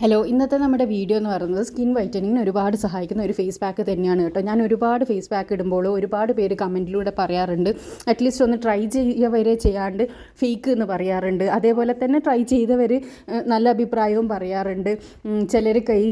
Hello ഇന്നത്തെ നമ്മുടെ video എന്ന് പറയുന്നത് സ്കിൻ വൈറ്റനിങ്ങിന് ഒരുപാട് സഹായിക്കുന്ന ഒരു ഫേസ് പാക്ക് തന്നെയാണ് കേട്ടോ. ഞാൻ ഒരുപാട് ഫേസ് പാക്ക് ഇടുമ്പോൾ ഒരുപാട് പേര് കമന്റിലൂടെ പറയാറുണ്ട്. അറ്റ്ലീസ്റ്റ് ഒന്ന് ട്രൈ ചെയ്യുക വരെ ചെയ്യാണ്ട് ഫേക്ക് എന്ന് പറയാറുണ്ട്. അതേപോലെ തന്നെ ട്രൈ ചെയ്തവർ നല്ല അഭിപ്രായവും പറയാറുണ്ട്. ചിലർ കൈ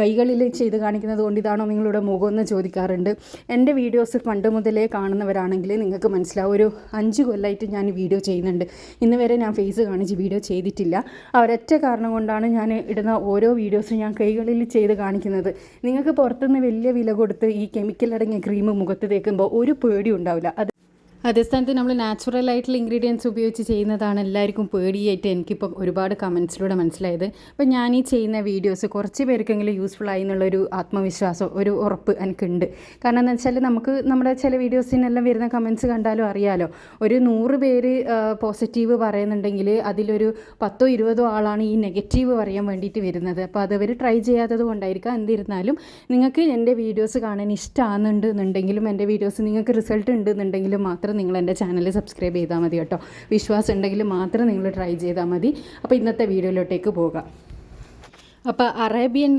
കൈകളിൽ ചെയ്ത് കാണിക്കുന്നത് കൊണ്ട് ഇതാണോ നിങ്ങളുടെ മുഖം എന്ന് ചോദിക്കാറുണ്ട്. എന്റെ വീഡിയോസ് പണ്ട് മുതലേ കാണുന്നവരാണെങ്കിൽ നിങ്ങൾക്ക് മനസ്സിലാവും. ഒരു അഞ്ച് കൊല്ലമായിട്ട് ഞാൻ വീഡിയോ ചെയ്യുന്നുണ്ട്. ഇന്ന് വരെ ഞാൻ ഫേസ് കാണിച്ച് വീഡിയോ ചെയ്തിട്ടില്ല. ആ ഒരൊറ്റ കാരണം കൊണ്ടാണ് ഞാൻ ഇടുന്ന ഓരോ വീഡിയോസും ഞാൻ കൈകളിൽ ചെയ്ത് കാണിക്കുന്നത്. നിങ്ങൾക്ക് പുറത്തുനിന്ന് വലിയ വില കൊടുത്ത് ഈ കെമിക്കൽ അടങ്ങിയ ക്രീം മുഖത്ത് തേക്കുമ്പോൾ ഒരു പേടി ഉണ്ടാവില്ല. അത് അതേ സ്ഥാനത്ത് നമ്മൾ നാച്ചുറൽ ആയിട്ടുള്ള ഇൻഗ്രീഡിയൻസ് ഉപയോഗിച്ച് ചെയ്യുന്നതാണ് എല്ലാവർക്കും പേടിയായിട്ട് എനിക്കിപ്പോൾ ഒരുപാട് കമൻസിലൂടെ മനസ്സിലായത്. അപ്പോൾ ഞാൻ ഈ ചെയ്യുന്ന വീഡിയോസ് കുറച്ച് പേർക്കെങ്കിലും യൂസ്ഫുൾ ആയി എന്നുള്ളൊരു ആത്മവിശ്വാസം ഒരു ഉറപ്പ് എനിക്കുണ്ട്. കാരണം എന്താ വെച്ചാൽ നമുക്ക് നമ്മുടെ ചില വീഡിയോസിനെല്ലാം വരുന്ന കമൻസ് കണ്ടാലും അറിയാലോ. ഒരു നൂറ് പേര് പോസിറ്റീവ് പറയുന്നുണ്ടെങ്കിൽ അതിലൊരു പത്തോ ഇരുപതോ ആളാണ് ഈ നെഗറ്റീവ് പറയാൻ വേണ്ടിയിട്ട് വരുന്നത്. അപ്പോൾ അതവർ ട്രൈ ചെയ്യാത്തത് കൊണ്ടായിരിക്കാം. എന്തിരുന്നാലും നിങ്ങൾക്ക് എന്റെ വീഡിയോസ് കാണാൻ ഇഷ്ടമാണെന്നുണ്ടെന്നുണ്ടെങ്കിലും എന്റെ വീഡിയോസ് നിങ്ങൾക്ക് റിസൾട്ട് ഉണ്ട് എന്നുണ്ടെങ്കിലും മാത്രം നിങ്ങൾ എന്റെ ചാനൽ സബ്സ്ക്രൈബ് ചെയ്താൽ മതി കേട്ടോ. വിശ്വാസം ഉണ്ടെങ്കിൽ മാത്രം നിങ്ങൾ ട്രൈ ചെയ്താൽ മതി. അപ്പോൾ ഇന്നത്തെ വീഡിയോയിലോട്ടേക്ക് പോകാം. അപ്പോൾ അറേബ്യൻ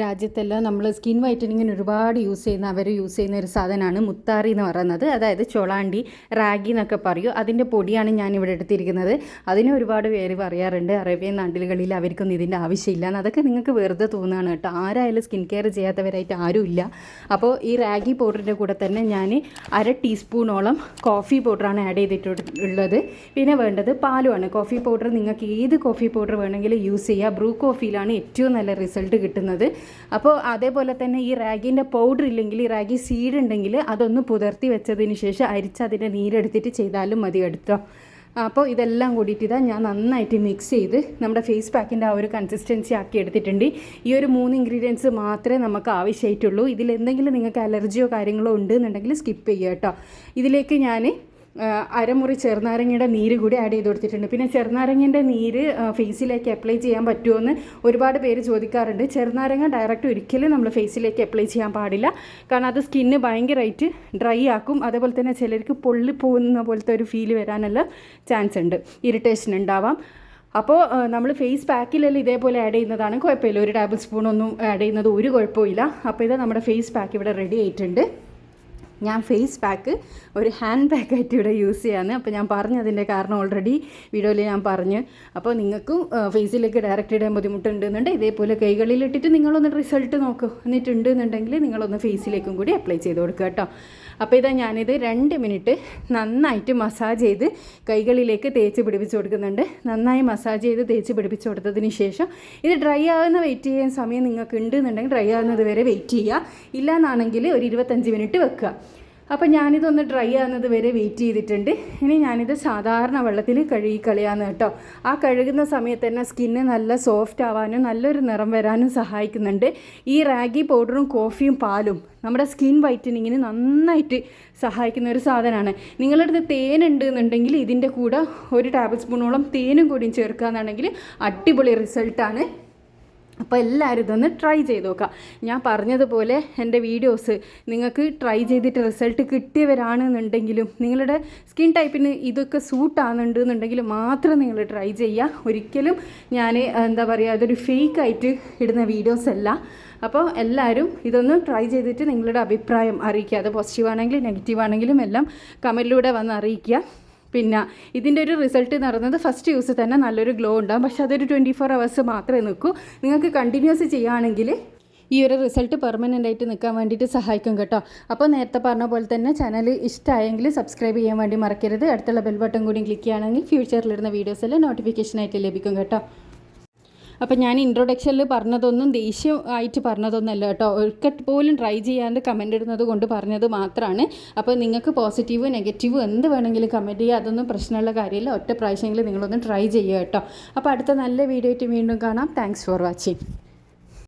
രാജ്യത്തെല്ലാം നമ്മൾ സ്കിൻ വൈറ്റനിങ്ങിന് ഒരുപാട് യൂസ് ചെയ്യുന്ന അവർ യൂസ് ചെയ്യുന്ന ഒരു സാധനമാണ് മുത്താറി എന്ന് പറയുന്നത്. അതായത് ചൊളാണ്ടി റാഗി എന്നൊക്കെ പറയും. അതിന്റെ പൊടിയാണ് ഞാൻ ഇവിടെ എടുത്തിരിക്കുന്നത്. അതിന് ഒരുപാട് പേര് പറയാറുണ്ട് അറേബ്യൻ നാട്ടിലുകളിൽ അവർക്കൊന്നും ഇതിന്റെ ആവശ്യമില്ല അതൊക്കെ നിങ്ങൾക്ക് വെറുതെ തോന്നുകയാണ് കേട്ടോ. ആരായാലും സ്കിൻ കെയർ ചെയ്യാത്തവരായിട്ട് ആരുമില്ല. അപ്പോൾ ഈ റാഗി പൗഡറിന്റെ കൂടെ തന്നെ ഞാൻ അര ടീസ്പൂണോളം കോഫി പൗഡറാണ് ആഡ് ചെയ്തിട്ടുള്ളത്. പിന്നെ വേണ്ടത് പാലുമാണ്. കോഫി പൗഡർ നിങ്ങൾക്ക് ഏത് കോഫി പൗഡർ വേണമെങ്കിലും യൂസ് ചെയ്യുക ബ്രൂ കോഫിയിലാണ് ഏറ്റവും നല്ല റിസൾട്ട് കിട്ടുന്നത്. അപ്പോൾ അതേപോലെ തന്നെ ഈ റാഗിന്റെ പൗഡർ ഇല്ലെങ്കിൽ ഈ റാഗി സീഡ് ഉണ്ടെങ്കിൽ അതൊന്ന് പുതർത്തി വെച്ചതിന് ശേഷം അരിച്ച് അതിന്റെ നീരെടുത്തിട്ട് ചെയ്താലും മതി എടുത്തോ അപ്പോൾ ഇതെല്ലാം കൂടിയിട്ട് ഇതാ ഞാൻ നന്നായിട്ട് മിക്സ് ചെയ്ത് നമ്മുടെ ഫേസ് പാക്കിന്റെ ആ ഒരു കൺസിസ്റ്റൻസി ആക്കി എടുത്തിട്ടുണ്ട്. ഈ ഒരു മൂന്ന് ഇൻഗ്രീഡിയൻസ് മാത്രമേ നമുക്ക് ആവശ്യമായിട്ടുള്ളൂ. ഇതിൽ എന്തെങ്കിലും നിങ്ങൾക്ക് അലർജിയോ കാര്യങ്ങളോ ഉണ്ടെന്നുണ്ടെങ്കിൽ സ്കിപ്പ് ചെയ്യുക കേട്ടോ. ഇതിലേക്ക് ഞാൻ അരമുറി ചെറുനാരങ്ങയുടെ നീര് കൂടി ആഡ് ചെയ്ത് കൊടുത്തിട്ടുണ്ട്. പിന്നെ ചെറുനാരങ്ങേന്റെ നീര് ഫേസിലേക്ക് അപ്ലൈ ചെയ്യാൻ പറ്റുമോ ഒരുപാട് പേര് ചോദിക്കാറുണ്ട്. ചെറുനാരങ്ങ ഡയറക്റ്റ് ഒരിക്കലും നമ്മൾ ഫേസിലേക്ക് അപ്ലൈ ചെയ്യാൻ പാടില്ല. കാരണം അത് സ്കിന്ന് ഭയങ്കരമായിട്ട് ഡ്രൈ ആക്കും. അതേപോലെ തന്നെ ചിലർക്ക് പൊള്ളി പോകുന്ന പോലത്തെ ഒരു ഫീൽ വരാനുള്ള ചാൻസ് ഉണ്ട്. ഇറിറ്റേഷൻ ഉണ്ടാവാം. അപ്പോൾ നമ്മൾ ഫേസ് പാക്കിലെല്ലാം ഇതേപോലെ ആഡ് ചെയ്യുന്നതാണ്. കുഴപ്പമില്ല. ഒരു ടേബിൾ സ്പൂൺ ഒന്നും ആഡ് ചെയ്യുന്നത് ഒരു കുഴപ്പമില്ല അപ്പോൾ ഇത് നമ്മുടെ ഫേസ് പാക്ക് ഇവിടെ റെഡി ആയിട്ടുണ്ട്. ഞാൻ ഫേസ് പാക്ക് ഒരു ഹാൻഡ് ബാഗായിട്ട് ഇവിടെ യൂസ് ചെയ്യാന്ന് അപ്പോൾ ഞാൻ പറഞ്ഞു പറഞ്ഞതിന്റെ കാരണം ഓൾറെഡി വീഡിയോയിൽ ഞാൻ പറഞ്ഞു. അപ്പോൾ നിങ്ങൾക്കും ഫേസിലേക്ക് ഡയറക്റ്റ് ഇടാൻ ബുദ്ധിമുട്ടുണ്ടെന്നുണ്ട് ഇതേപോലെ കൈകളിലിട്ടിട്ട് നിങ്ങളൊന്ന് റിസൾട്ട് നോക്കൂ. എന്നിട്ടുണ്ട് എന്നുണ്ടെങ്കിൽ നിങ്ങളൊന്ന് ഫേസിലേക്കും കൂടി അപ്ലൈ ചെയ്ത് കൊടുക്കുക കേട്ടോ. അപ്പോൾ ഇതാ ഞാനിത് രണ്ട് മിനിറ്റ് നന്നായിട്ട് മസാജ് ചെയ്ത് കൈകളിലേക്ക് തേച്ച് പിടിപ്പിച്ച് കൊടുക്കുന്നുണ്ട്. നന്നായി മസാജ് ചെയ്ത് തേച്ച് പിടിപ്പിച്ച് കൊടുത്തതിന് ശേഷം ഇത് ഡ്രൈ ആവുന്ന വെയിറ്റ് ചെയ്യാൻ സമയം നിങ്ങൾക്ക് ഉണ്ട് എന്നുണ്ടെങ്കിൽ ഡ്രൈ ആവുന്നത് വരെ വെയിറ്റ് ചെയ്യുക. ഇല്ലയെന്നാണെങ്കിൽ ഒരു ഇരുപത്തഞ്ച് മിനിറ്റ് വെക്കുക. അപ്പോൾ ഞാനിതൊന്ന് ഡ്രൈ ആകുന്നത് വരെ വെയിറ്റ് ചെയ്തിട്ടുണ്ട്. ഇനി ഞാനിത് സാധാരണ വെള്ളത്തിൽ കഴുകി കളയാന്ന് കേട്ടോ. ആ കഴുകുന്ന സമയത്ത് തന്നെ സ്കിന്ന് നല്ല സോഫ്റ്റ് ആവാനും നല്ലൊരു നിറം വരാനും സഹായിക്കുന്നുണ്ട്. ഈ റാഗി പൗഡറും കോഫിയും പാലും നമ്മുടെ സ്കിൻ വൈറ്റനിങ്ങിന് നന്നായിട്ട് സഹായിക്കുന്ന ഒരു സാധനമാണ്. നിങ്ങളുടെ അടുത്ത് തേനുണ്ട് എന്നുണ്ടെങ്കിൽ ഇതിന്റെ കൂടെ ഒരു ടേബിൾ സ്പൂണോളം തേനും കൂടിയും ചേർക്കുക എന്നുണ്ടെങ്കിൽ അടിപൊളി റിസൾട്ടാണ്. അപ്പോൾ എല്ലാവരും ഇതൊന്ന് ട്രൈ ചെയ്ത് നോക്കുക ഞാൻ പറഞ്ഞതുപോലെ എന്റെ വീഡിയോസ് നിങ്ങൾക്ക് ട്രൈ ചെയ്തിട്ട് റിസൾട്ട് കിട്ടിയവരാണെന്നുണ്ടെങ്കിലും നിങ്ങളുടെ സ്കിൻ ടൈപ്പിന് ഇതൊക്കെ സൂട്ട് എന്നുണ്ടെങ്കിൽ മാത്രം നിങ്ങൾ ട്രൈ ചെയ്യുക. ഒരിക്കലും ഞാൻ എന്താ പറയുക അതൊരു ഫേക്ക് ആയിട്ട് ഇടുന്ന വീഡിയോസ് അല്ല. അപ്പോൾ എല്ലാവരും ഇതൊന്ന് ട്രൈ ചെയ്തിട്ട് നിങ്ങളുടെ അഭിപ്രായം അറിയിക്കുക. അത് പോസിറ്റീവ് ആണെങ്കിലും നെഗറ്റീവ് ആണെങ്കിലും എല്ലാം കമന്റിലൂടെ വന്ന് അറിയിക്കുക. പിന്നെ ഇതിന്റെ ഒരു റിസൾട്ട് പറയുന്നത് ഫസ്റ്റ് യൂസ് തന്നെ നല്ലൊരു ഗ്ലോ ഉണ്ടാകും പക്ഷെ അതൊരു ട്വന്റി ഫോർ അവേഴ്സ് മാത്രമേ നിൽക്കൂ. നിങ്ങൾക്ക് കണ്ടിന്യൂസ് ചെയ്യുകയാണെങ്കിൽ ഈ ഒരു റിസൾട്ട് പെർമനന്റ് ആയിട്ട് നിൽക്കാൻ വേണ്ടിയിട്ട് സഹായിക്കും കേട്ടോ. അപ്പോൾ നേരത്തെ പറഞ്ഞ പോലെ തന്നെ ചാനൽ ഇഷ്ടമായെങ്കിൽ സബ്സ്ക്രൈബ് ചെയ്യാൻ വേണ്ടി മറക്കരുത്. അടുത്തുള്ള ബെൽ ബട്ടൺ കൂടി ക്ലിക്ക് ചെയ്യുകയാണെങ്കിൽ ഫ്യൂച്ചറിലിടുന്ന വീഡിയോസ് എല്ലാം നോട്ടിഫിക്കേഷനായിട്ട് ലഭിക്കും കേട്ടോ. അപ്പോൾ ഞാൻ ഇൻട്രൊഡക്ഷനിൽ പറഞ്ഞതൊന്നും ദേഷ്യം ആയിട്ട് പറഞ്ഞതൊന്നല്ല കേട്ടോ. ഒരിക്കൽ പോലും ട്രൈ ചെയ്യാണ്ട് കമന്റ് ഇടുന്നത് കൊണ്ട് പറഞ്ഞത് മാത്രമാണ് അപ്പോൾ നിങ്ങൾക്ക് പോസിറ്റീവ് നെഗറ്റീവ് എന്ത് വേണമെങ്കിലും കമന്റ് ചെയ്യുക അതൊന്നും പ്രശ്നമുള്ള കാര്യമില്ല. ഒറ്റ പ്രാവശ്യമെങ്കിലും നിങ്ങളൊന്ന് ട്രൈ ചെയ്യുക കേട്ടോ. അപ്പോൾ അടുത്ത നല്ല വീഡിയോ ആയിട്ട് വീണ്ടും കാണാം. Thanks for watching